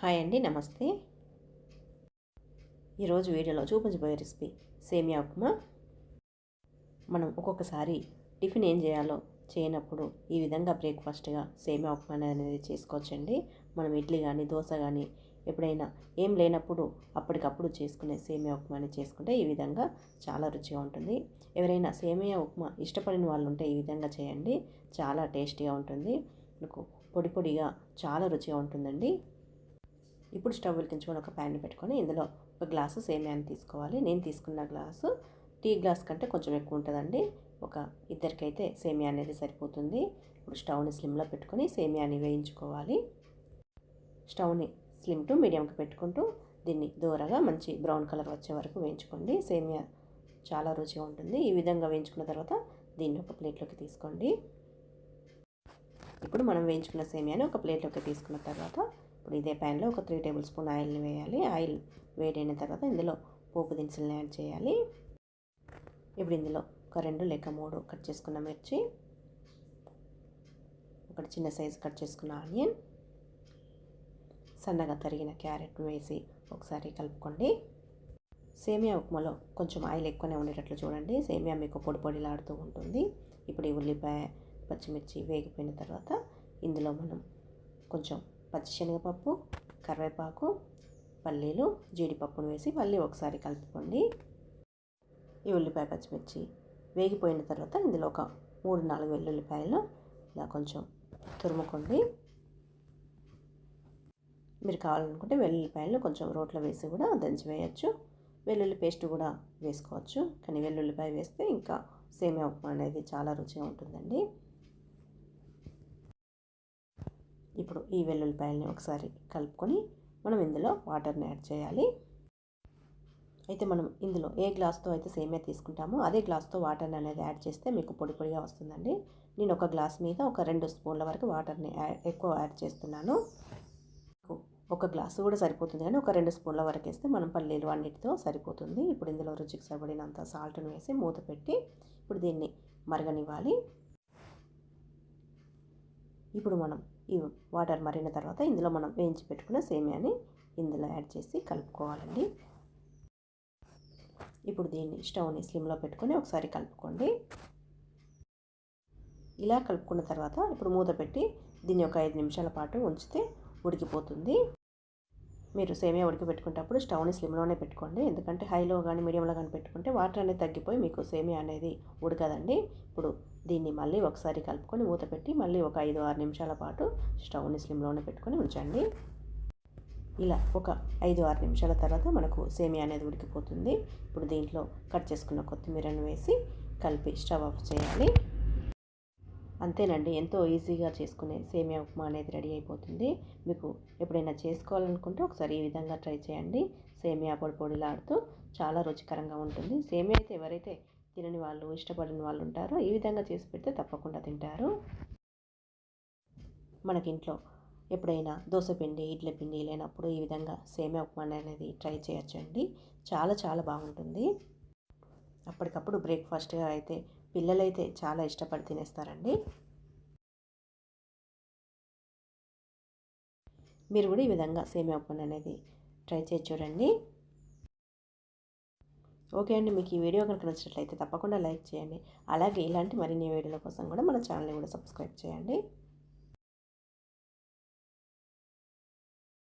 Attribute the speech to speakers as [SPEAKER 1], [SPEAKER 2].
[SPEAKER 1] Hi అండి నమస్తే. ఈరోజు వీడియోలో చూపించబోయే రెసిపీ సేమియా ఉప్మా. మనం ఒక్కొక్కసారి టిఫిన్ ఏం చేయాలో చేయనప్పుడు ఈ విధంగా బ్రేక్ఫాస్ట్గా సేమియా ఉప్మా అనేది చేసుకోవచ్చండి. మనం ఇడ్లీ కానీ దోశ కానీ ఎప్పుడైనా ఏం లేనప్పుడు అప్పటికప్పుడు చేసుకునే సేమియా ఉప్మాని చేసుకుంటే ఈ విధంగా చాలా రుచిగా ఉంటుంది. ఎవరైనా సేమియా ఉప్మా ఇష్టపడిన వాళ్ళు ఉంటే ఈ విధంగా చేయండి. చాలా టేస్టీగా ఉంటుంది. మీకు పొడి పొడిగా చాలా రుచిగా ఉంటుందండి. ఇప్పుడు స్టవ్ వెలిగించుకొని ఒక ప్యాన్ పెట్టుకొని ఇందులో ఒక గ్లాసు సేమియాని తీసుకోవాలి. నేను తీసుకున్న గ్లాసు టీ గ్లాస్ కంటే కొంచెం ఎక్కువ ఉంటుందండి. ఒక ఇద్దరికైతే సేమియా అనేది సరిపోతుంది. ఇప్పుడు స్టవ్ని స్లిమ్లో పెట్టుకొని సేమియాని వేయించుకోవాలి. స్టవ్ని స్లిమ్ టు మీడియంకి పెట్టుకుంటూ దీన్ని దూరగా మంచి బ్రౌన్ కలర్ వచ్చే వరకు వేయించుకోండి. సేమియా చాలా రుచిగా ఉంటుంది. ఈ విధంగా వేయించుకున్న తర్వాత దీన్ని ఒక ప్లేట్లోకి తీసుకోండి. ఇప్పుడు మనం వేయించుకున్న సేమియాని ఒక ప్లేట్లోకి తీసుకున్న తర్వాత ఇప్పుడు ఇదే ప్యాన్లో ఒక త్రీ టేబుల్ స్పూన్ ఆయిల్ని వేయాలి. ఆయిల్ వేడైన తర్వాత ఇందులో పోపు దినుసులను యాడ్ చేయాలి. ఇప్పుడు ఇందులో ఒక రెండు లేక మూడు కట్ చేసుకున్న మిర్చి ఒకటి చిన్న సైజు కట్ చేసుకున్న ఆనియన్ సన్నగా తరిగిన క్యారెట్ వేసి ఒకసారి కలుపుకోండి. సేమియా ఉప్మాలో కొంచెం ఆయిల్ ఎక్కువనే ఉండేటట్లు చూడండి. సేమియా మీకు పొడి పొడిలాడుతూ ఉంటుంది. ఇప్పుడు ఈ ఉల్లిపాయ పచ్చిమిర్చి వేగిపోయిన తర్వాత ఇందులో మనం కొంచెం పచ్చిశనగపప్పు కరివేపాకు పల్లీలు జీడిపప్పును వేసి మళ్ళీ ఒకసారి కలుపుకోండి. ఈ ఉల్లిపాయ పచ్చిమిర్చి వేగిపోయిన తర్వాత ఇందులో ఒక మూడు నాలుగు వెల్లుల్లిపాయలు ఇలా కొంచెం తురుముకోండి. మీరు కావాలనుకుంటే వెల్లుల్లిపాయలు కొంచెం రోట్లో వేసి కూడా దంచి వేయచ్చు. వెల్లుల్లి పేస్ట్ కూడా వేసుకోవచ్చు. కానీ వెల్లుల్లిపాయ వేస్తే ఇంకా సేమియా ఉప్మా అనేది చాలా రుచిగా ఉంటుందండి. ఇప్పుడు ఈ వెల్లుల్లిపాయలని ఒకసారి కలుపుకొని మనం ఇందులో వాటర్ని యాడ్ చేయాలి. అయితే మనం ఇందులో ఏ గ్లాస్తో అయితే సేమియా తీసుకుంటామో అదే గ్లాస్తో వాటర్ని అనేది యాడ్ చేస్తే మీకు పొడి పొడిగా వస్తుందండి. నేను ఒక గ్లాస్ మీద ఒక రెండు స్పూన్ల వరకు వాటర్ని ఎక్కువ యాడ్ చేస్తున్నాను. ఒక గ్లాసు కూడా సరిపోతుంది కానీ ఒక రెండు స్పూన్ల వరకు వేస్తే మనం పల్లీలు అన్నిటితో సరిపోతుంది. ఇప్పుడు ఇందులో రుచికి సరిపడినంత సాల్ట్ని వేసి మూత పెట్టి ఇప్పుడు దీన్ని మరగనివ్వాలి. ఇప్పుడు మనం ఈ వాటర్ మరిగిన తర్వాత ఇందులో మనం వేయించి పెట్టుకున్న సేమియాని ఇందులో యాడ్ చేసి కలుపుకోవాలండి. ఇప్పుడు దీన్ని స్టవ్ని స్లిమ్లో పెట్టుకొని ఒకసారి కలుపుకోండి. ఇలా కలుపుకున్న తర్వాత ఇప్పుడు మూత పెట్టి దీన్ని ఒక ఐదు నిమిషాల పాటు ఉంచితే ఉడికిపోతుంది. మీరు సేమియా ఉడికిపెట్టుకునేటప్పుడు స్టవ్ని స్లిమ్లోనే పెట్టుకోండి. ఎందుకంటే హైలో కానీ మీడియంలో కానీ పెట్టుకుంటే వాటర్ అనేది తగ్గిపోయి మీకు సేమియా అనేది ఉడకదండి. ఇప్పుడు దీన్ని మళ్ళీ ఒకసారి కలుపుకొని మూత పెట్టి మళ్ళీ ఒక ఐదు ఆరు నిమిషాల పాటు స్టవ్ని స్లిమ్లోనే పెట్టుకొని ఉంచండి. ఇలా ఒక ఐదు ఆరు నిమిషాల తర్వాత మనకు సేమియా అనేది ఉడికిపోతుంది. ఇప్పుడు దీంట్లో కట్ చేసుకున్న కొత్తిమీరను వేసి కలిపి స్టవ్ ఆఫ్ చేయాలి. అంతేనండి ఎంతో ఈజీగా చేసుకునే సేమియా ఉప్మా అనేది రెడీ అయిపోతుంది. మీకు ఎప్పుడైనా చేసుకోవాలనుకుంటే ఒకసారి ఈ విధంగా ట్రై చేయండి. సేమియా పొడి పొడిలాడుతూ చాలా రుచికరంగా ఉంటుంది. సేమియా అయితే ఎవరైతే తినని వాళ్ళు ఇష్టపడిన వాళ్ళు ఉంటారో ఈ విధంగా చేసి పెడితే తప్పకుండా తింటారు. మనకి ఇంట్లో ఎప్పుడైనా దోశ పిండి ఇడ్లీ పిండి లేనప్పుడు ఈ విధంగా సేమియా ఉప్మా అనేది ట్రై చేయొచ్చండి. చాలా చాలా బాగుంటుంది. అప్పటికప్పుడు బ్రేక్ఫాస్ట్గా అయితే పిల్లలైతే చాలా ఇష్టపడి తినేస్తారండి. మీరు కూడా ఈ విధంగా సేమియా ఉప్మా అనేది ట్రై చేసి చూడండి. ఓకే అండి మీకు ఈ వీడియో కనుక నచ్చినట్లయితే తప్పకుండా లైక్ చేయండి. అలాగే ఇలాంటి మరిన్ని వీడియోల కోసం కూడా మన ఛానల్ని కూడా సబ్స్క్రైబ్ చేయండి.